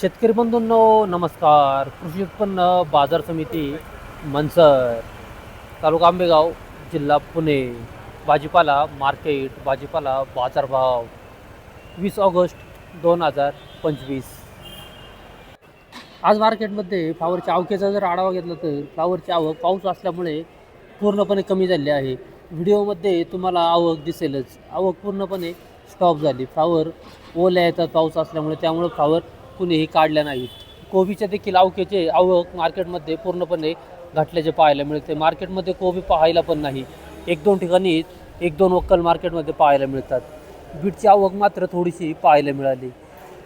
शेतकरी बंधूंनो नमस्कार. कृषी उत्पन्न बाजार समिती मनसर तालुका आंबेगाव जिल्हा पुणे. भाजीपाला मार्केट भाजीपाला बाजारभाव वीस ऑगस्ट दोन हजार पंचवीस. आज मार्केटमध्ये फ्लावरच्या आवकेचा जर आढावा घेतला तर फ्लावरची आवक पाऊस असल्यामुळे पूर्णपणे कमी झाली आहे. व्हिडिओमध्ये तुम्हाला आवक दिसेलच. आवक पूर्णपणे स्टॉप झाली. फ्लावर ओल्या येतात पाऊस असल्यामुळे त्यामुळे फ्लावर कुणीही काढल्या नाहीत कोबीच्या देखील अवकेचे आवक मार्केटमध्ये पूर्णपणे घटल्याचे पाहायला मिळते. मार्केटमध्ये कोबी पाहायला पण नाही. एक दोन ठिकाणी एक दोन वक्कल मार्केटमध्ये पाहायला मिळतात. बीटची आवक मात्र थोडीशी पाहायला मिळाली.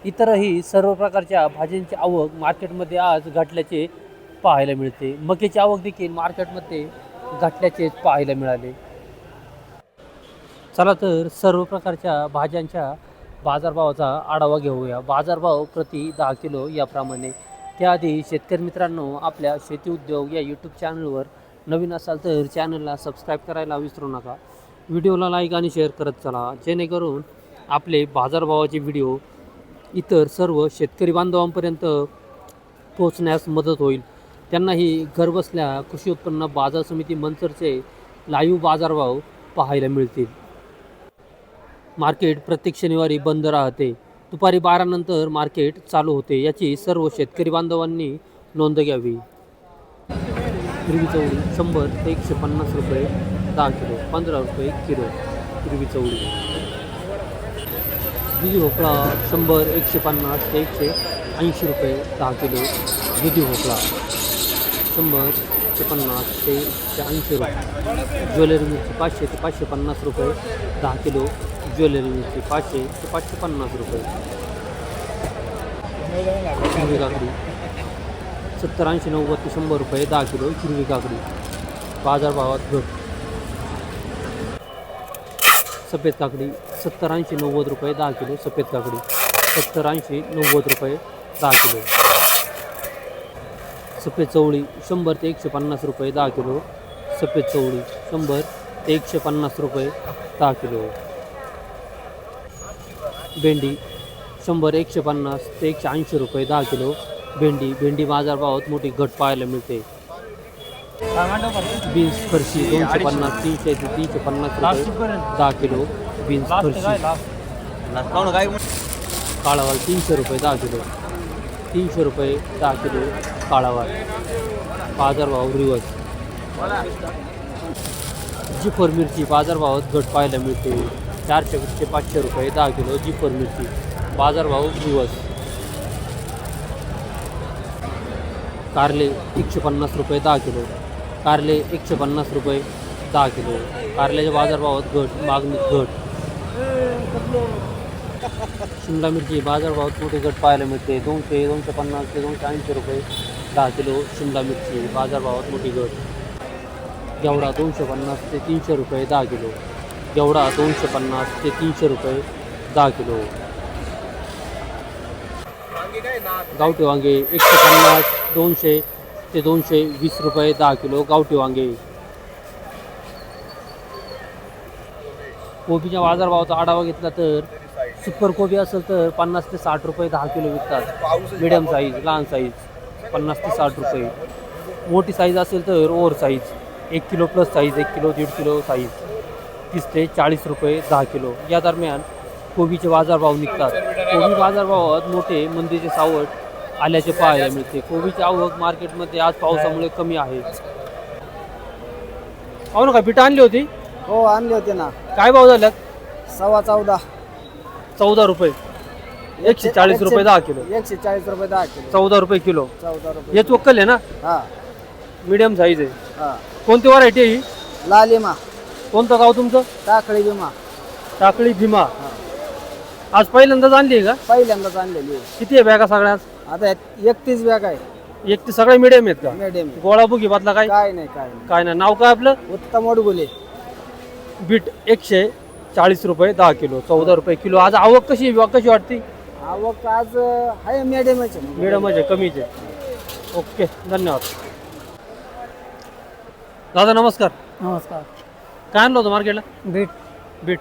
इतरही सर्व प्रकारच्या भाज्यांची आवक मार्केटमध्ये आज घटल्याचे पाहायला मिळते. मक्याची आवक देखील मार्केटमध्ये घटल्याचे पाहायला मिळाले. चला तर सर्व प्रकारच्या भाज्यांच्या बाजारभावाचा आढावा घेऊया. बाजारभाव प्रति दहा किलो याप्रमाणे. त्याआधी शेतकरी मित्रांनो आपल्या शेती उद्योग या यूट्यूब चॅनलवर नवीन असाल तर चॅनलला सबस्क्राईब करायला विसरू नका. व्हिडिओला लाईक आणि शेअर करत चला. जेणेकरून आपले बाजारभावाचे व्हिडिओ इतर सर्व शेतकरी बांधवांपर्यंत पोहोचण्यास मदत होईल. त्यांनाही घरबसल्या कृषी उत्पन्न बाजार समिती मंचरचे लाईव्ह बाजारभाव पाहायला मिळतील. मार्केट प्रत्येक शनिवारी बंद राहते. दुपारी बारानंतर मार्केट चालू होते. याची सर्व शेतकरी बांधवांनी नोंद घ्यावी. हिरवी चवळी शंभर ते एकशे पन्नास रुपये दहा किलो पंधरा रुपये किलो हिरवी चवळी. दुधी भोपळा शंभर एकशे पन्नास ते एकशे ऐंशी रुपये दहा किलो दुधी भोपळा. शंभर एकशे पन्नास ते एकशे ऐंशी रुपये. ज्वेलरी मिरची पाचशे ते पाचशे पन्नास रुपये. दहा किलो ज्वेलरी मिरची पाचशे ते पाचशे पन्नास रुपये. हिरवी काकडी. सत्तर ऐंशी नव्वद ते शंभर रुपये. दहा किलो हिरवी काकडी. बाजारभावात घट. सफेद काकडी सत्तर ऐंशी नव्वद रुपये. दहा किलो सफेद काकडी. सत्तर ऐंशी नव्वद रुपये. दहा किलो. सफेद चवळी शंभर ते एकशे पन्नास रुपये दहा किलो. सफेद चवळी शंभर ते एकशे पन्नास रुपये दहा किलो. भेंडी शंभर एकशे पन्नास ते एकशे ऐंशी रुपये दहा किलो. भेंडी भेंडी बाजारभावात मोठी घट पाहायला मिळते. बीन्स फरशी दोनशे पन्नास तीनशे ते तीनशे पन्नास रुपये दहा किलो. बीन्स फरशी. काळावाल तीनशे रुपये दहा किलो. तीनशे रुपये दहा किलो काळावाल बाजारभाव रिवर्स. जिफर मिरची बाजारभावात घट पाहायला मिळते. चारशे ते पाचशे रुपये दहा किलो जिफर मिरची. बाजारभाव रिवर्स. कारले एकशे पन्नास रुपये दहा किलो. कारले एकशे पन्नास रुपये दहा किलो. कारल्याच्या बाजारभावात घट मागणी घट. शिमला मिरची बाजारभावात मोठे गट पाहायला मिळते. दोनशे दोनशे पन्नास ते दोनशे ऐंशी रुपये दहा किलो शिमला मिरची बाजारभावात मोठी गट. गेवडा दोनशे पन्नास ते तीनशे रुपये दहा किलो. गेवडा दोनशे पन्नास ते तीनशे रुपये दहा किलो. गावठी वांगे एकशे पन्नास दोनशे ते दोनशे वीस रुपये दहा किलो गावठी वांगे. कोबीच्या बाजारभावाचा आढावा घेतला तर सुपर कोबी असेल तर पन्नास ते साठ रुपये दहा किलो विकतात. मिडियम साईज लहान साईज पन्नास ते साठ रुपये. मोठी साईज असेल तर ओव्हर साईज एक किलो प्लस साईज एक किलो दीड किलो साईज तीस ते चाळीस रुपये दहा किलो. या दरम्यान कोबीचे बाजारभाव निघतात. कोबी बाजारभावात मोठे मंदीचे सावट आल्याचे पाहायला मिळते. कोबीची आवक मार्केटमध्ये आज पावसामुळे कमी आहे. हो ना का पिठं आणली होती? हो आणले होते ना. काय भाव झाल्यात? सव्वा चौदा. चौदा रुपये. एकशे चाळीस रुपये दहा किलो. एकशे चाळीस रुपये दहा किलो. चौदा रुपये किलो. चौदा रुपये हेच वक्कल आहे ना? हा. मीडियम साईज आहे. हा. कोणती व्हरायटी आहे ही? लालिमा. कोणतं गाव तुमचं? टाकळी विमा टाकळी भीमा. आज पहिल्यांदाच आणली आहे का? पहिल्यांदाच आणलेली आहे. किती आहे बॅगा सगळ्यात? आता एकतीस बॅग आहे. एक ते सगळे मिडियम आहेत का? मिडियम गोळा बुगी बातला काय? काय नाही काय नाही. काय नाही. नाव काय आपलं? उत्तम अडगुले बीट एकशे चाळीस रुपये दहा किलो चौदा रुपये किलो. आज आवक कशी? कशी वाटते? आवक आज आहे मिडियमच आहे मिडियम आहे कमीच. आहे ओके धन्यवाद. दादा नमस्कार. नमस्कार. काय आणलं होतं मार्केटला बीट. बीट.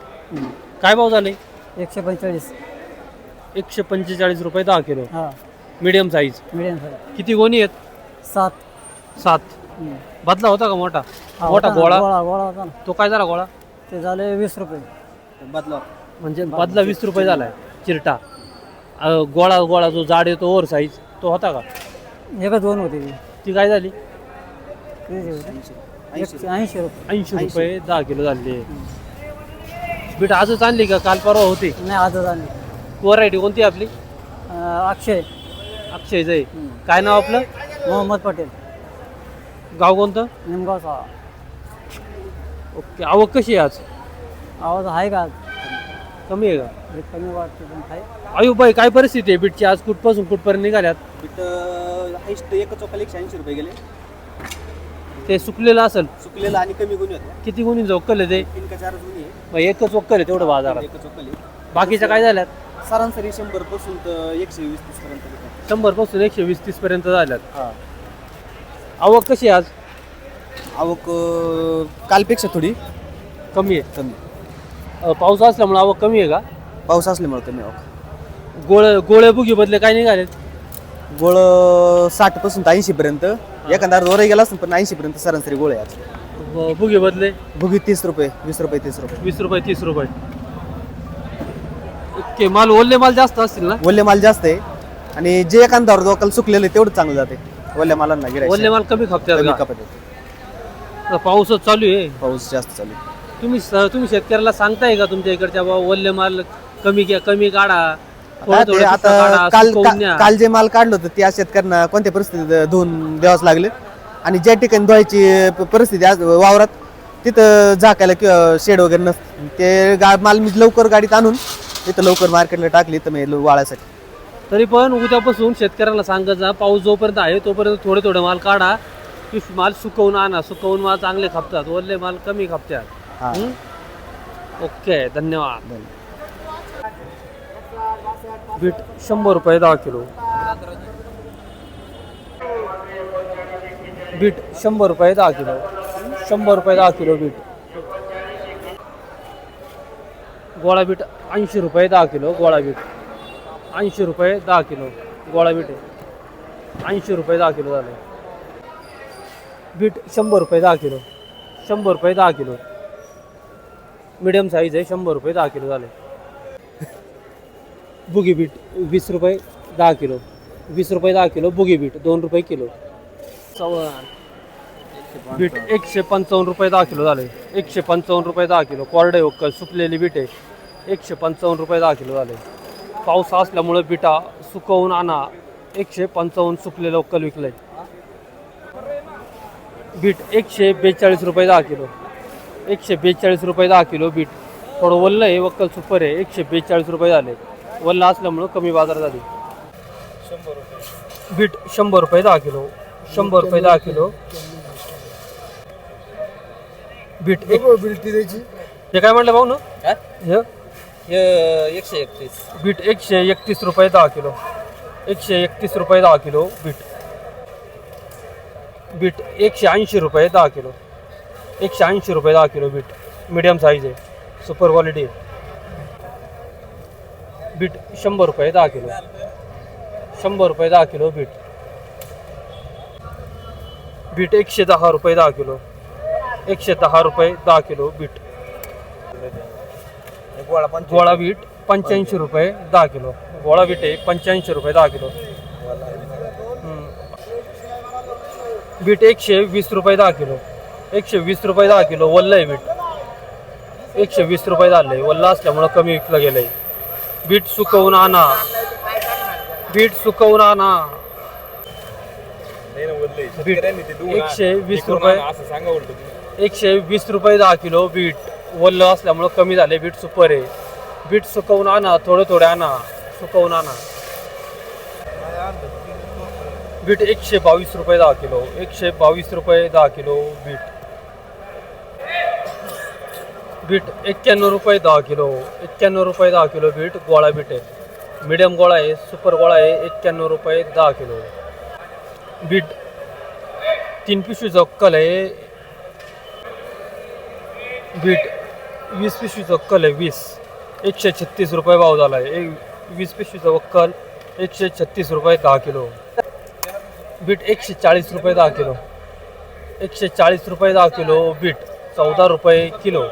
काय भाव झाले? एकशे पंचेचाळीस. एकशे पंचेचाळीस रुपये दहा किलो. हा. मीडियम साईज मिडियम साईज किती गोणी आहेत? सात. सात. बदला होता का मोठा? मोठा गोळा गोळा होता ना. तो काय झाला गोळा? ते झाले वीस रुपये. बदला म्हणजे बदला वीस रुपये झालाय चिरटा. अं, गोळा गोळा जो जाड येतो ओव्हर साईज तो होता का? एकच दोन होते. ती ती काय झाली? किती होते. एकशे ऐंशी रुपये ऐंशी रुपये दहा किलो झाले. बीट आजच आणली का? काल परवा होती. नाही आजच आणली. व्हरायटी कोणती आपली? अं, अक्षय. अक्षय जय. काय नाव आपलं? मोहम्मद पटेल. गाव कोणतं? निमगाव सावा. ओके आवक कशी आहे आज? आवाज आहे का? आज कमी आहे का? हे कमी वाटते पण आहे. आयुबाई काय परिस्थिती आहे? बीटची आज कुठपासून कुठपर्यंत निघाल्यात? इथं हाईस्ट एक चौकाला एकशे ऐंशी रुपये गेले. ते सुकलेलं असेल. सुकलेला आणि कमी गुन्हे होत्या किती गुणी जोकल आहे ते? तीन का चारच गुन्हे आहे. मग एकच वक्कल आहे तेवढं बाजारात. एक चौकाली बाकीच्या काय झाल्यात? सरासरी शंभरपासून तर एकशे वीस तीस पर्यंत गेले. शंभरपासून एकशे वीस तीस पर्यंत झाल्यात. आवक कशी आहे आज? आवक अं, कालपेक्षा थोडी कमी आहे. कमी. अं, पाऊस असल्यामुळे आवक कमी आहे का? पाऊस असल्यामुळे कमी आवक. गोळे गोळे बुगी बदले काय निघाले गोळ साठपासून ऐंशी पर्यंत एखादा वर गेला असतं पण ऐंशी पर्यंत सरासरी गोळ आहे. आज बुगी बदले? भुगी तीस रुपये वीस रुपये तीस रुपये. वीस रुपये तीस रुपये. ओके माल ओल्ले माल जास्त असतील ना? ओल्ले माल जास्त आहे. आणि जे एखादा लोकल सुकलेलं आहे तेवढं चांगलं जाते. ओल्या मालांना ओल्ले गिरायचं माल कमी खपतात कमी का? कापत येते. आता पाऊसच चालू आहे. पाऊस जास्त चालू आहे. तुम्ही स- तुम्ही शेतकऱ्याला सांगताय का तुमच्या इकडच्या बाबा ओल्ले माल कमी घ्या कमी काढा. थोडं आता ते थोडं आता सुकं काढा, काल सुकवून न्या. का- काल जे माल काढलं होतं त्या शेतकऱ्यांना कोणत्या परिस्थितीत धुवून द्यावंच लागले? आणि ज्या ठिकाणी धुवायची प- परिस्थिती आज वावरात तिथं झाकायला किंवा शेड वगैरे नसतं. ते गा माल मी लवकर गाडीत आणून तिथं लवकर मार्केटला टाकली तर मी वाळायसाठी. तरी पण उद्यापासून शेतकऱ्याला सांगत जा पाऊस जोपर्यंत आहे तोपर्यंत थोडे थोडे माल काढा. की माल सुकवून आणा. सुकवून माल चांगले खपतात. ओल्ले माल कमी खपतात. हा. हं? ओके धन्यवाद. बीट शंभर रुपये दहा किलो. बीट शंभर रुपये दहा किलो. शंभर रुपये दहा किलो बीट. गोळा बीट ऐंशी रुपये दहा किलो गोळा बीट. ऐंशी रुपये दहा किलो गोळा बीट. ऐंशी रुपये दहा किलो झाले. बीट शंभर रुपये दहा किलो. शंभर रुपये दहा किलो. मिडियम साईज आहे शंभर रुपये दहा किलो झाले. बुगी बीट वीस रुपये दहा किलो. वीस रुपये दहा किलो बुगी बीट दोन रुपये किलो. बीट एकशे पंचावन्न रुपये दहा किलो झाले. एकशे पंचावन्न रुपये दहा किलो. कोरडे वक्कल सुकलेली बीट आहे. एकशे पंचावन्न रुपये दहा किलो झाले. पाऊस असल्यामुळे बिटा सुकवून आणा. एकशे पंचावन्न सुकलेलं वक्कल विकलंय. बीट एकशे बेचाळीस रुपये दहा किलो. एकशे बेचाळीस रुपये दहा किलो बीट. थोडं वल्ल आहे वक्कल सुपर आहे एकशे बेचाळीस रुपये झाले. वल्ल असल्यामुळं कमी बाजार झाली. बीट शंभर रुपये दहा किलो शंभर रुपये दहा किलो. बीट एक हे काय म्हटलं भाऊ ना? हे एकशे एकतीस. बीट एकशे एकतीस रुपये दहा किलो. एकशे एकतीस रुपये दहा किलो बीट. बीट एकशे ऐंशी रुपये दहा किलो. एकशे ऐंशी रुपये दहा किलो बीट. मीडियम साईज आहे. सुपर क्वालिटी आहे. बीट शंभर रुपये दहा किलो. शंभर रुपये दहा किलो बीट. बीट एकशे दहा रुपये दहा किलो. एकशे दहा रुपये दहा किलो बीट. गोळा बीट पंच्याऐंशी रुपये दहा किलो. गोळा बीट आहे पंच्याऐंशी रुपये दहा किलो. बीट एकशे वीस रुपये दहा किलो. एकशे वीस रुपये दहा किलो वल्ल आहे बीट. एकशे वीस रुपये झाले. वल्ल असल्यामुळं कमी विकलं गेलंय. बीट सुकवून आणा. बीट सुकवून आणा. बीट एकशे वीस रुपये. एकशे वीस रुपये दहा किलो बीट. वल्ल असल्यामुळं कमी झाले. बीट सुपर आहे. बीट सुकवून आणा. थोडं थोडं आणा. सुकवून आणा. बीट एकशे बावीस रुपये दहा किलो. एकशे बावीस रुपये दहा किलो बीट. बीट एक्क्याण्णव रुपये दहा किलो एक्क्याण्णव रुपये दहा किलो बीट गोळा बीट आहे. मिडियम गोळा आहे सुपर गोळा आहे एक्क्याण्णव रुपये दहा किलो. बीट तीन पिशवी जक्कल आहे. बीट वीस पिशवी जक्कल आहे वीस. एकशे छत्तीस रुपये भाव झाला आहे. एक वीस पिशवीचं वक्कल एकशे छत्तीस रुपये दहा किलो. बीट एकशे चाळीस रुपये दहा किलो. एकशे चाळीस रुपये दहा किलो बीट चौदा रुपये kilo.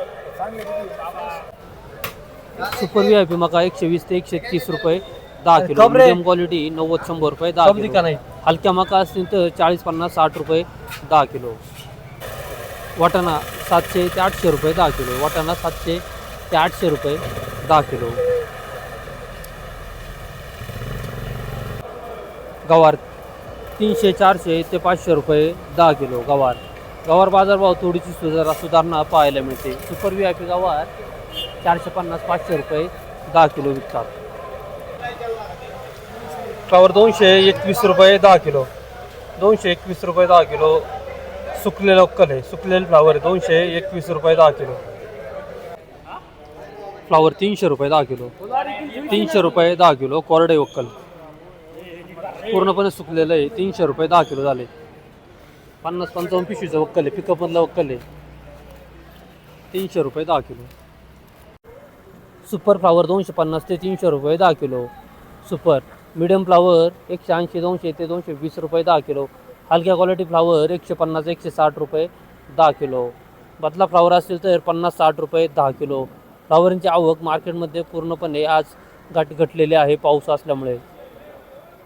Super V I P मका एकशे वीस ते एकशे तीस रुपये दहा किलो? मिडियम क्वालिटी नव्वद शंभर रुपये दहा समजी किलो. का नाही. हलक्या मका असतील तर चाळीस पन्नास साठ रुपये दहा किलो. वाटाणा सातशे ते आठशे रुपये दहा किलो. वाटाणा सातशे ते आठशे रुपये दहा किलो. गवार तीनशे चारशे ते पाचशे रुपये दहा किलो गवार. गवार बाजारभाव थोडीशी सुधार सुधारणा पाहायला मिळते. सुपर व्ही आय पी गवार चारशे पन्नास पाचशे रुपये दहा किलो विकतात. फ्लावर दोनशे एकवीस रुपये दहा किलो. दोनशे एकवीस रुपये दहा किलो. सुकलेलं अक्कल आहे. सुकलेलं फ्लावर आहे. दोनशे एकवीस रुपये दहा किलो. फ्लावर तीनशे रुपये दहा किलो. तीनशे रुपये दहा किलो. कोरडे वक्कल पूर्णपणे सुकलेलं आहे. तीनशे रुपये दहा किलो झाले. पन्नास पंचावन्न पिशवीचं वक्कल आहे पिकअपमधलं वक्कल आहे. तीनशे रुपये दहा किलो. सुपर फ्लावर दोनशे पन्नास ते तीनशे रुपये दहा किलो. सुपर. मिडियम फ्लावर एकशे ऐंशी दोनशे ते दोनशे वीस रुपये दहा किलो. हलक्या क्वालिटी फ्लावर एकशे पन्नास एकशे साठ रुपये दहा किलो. बदला फ्लावर असतील तर पन्नास साठ रुपये दहा किलो. फ्लावरची आवक मार्केटमध्ये पूर्णपणे आज घट घटलेली आहे पाऊस असल्यामुळे.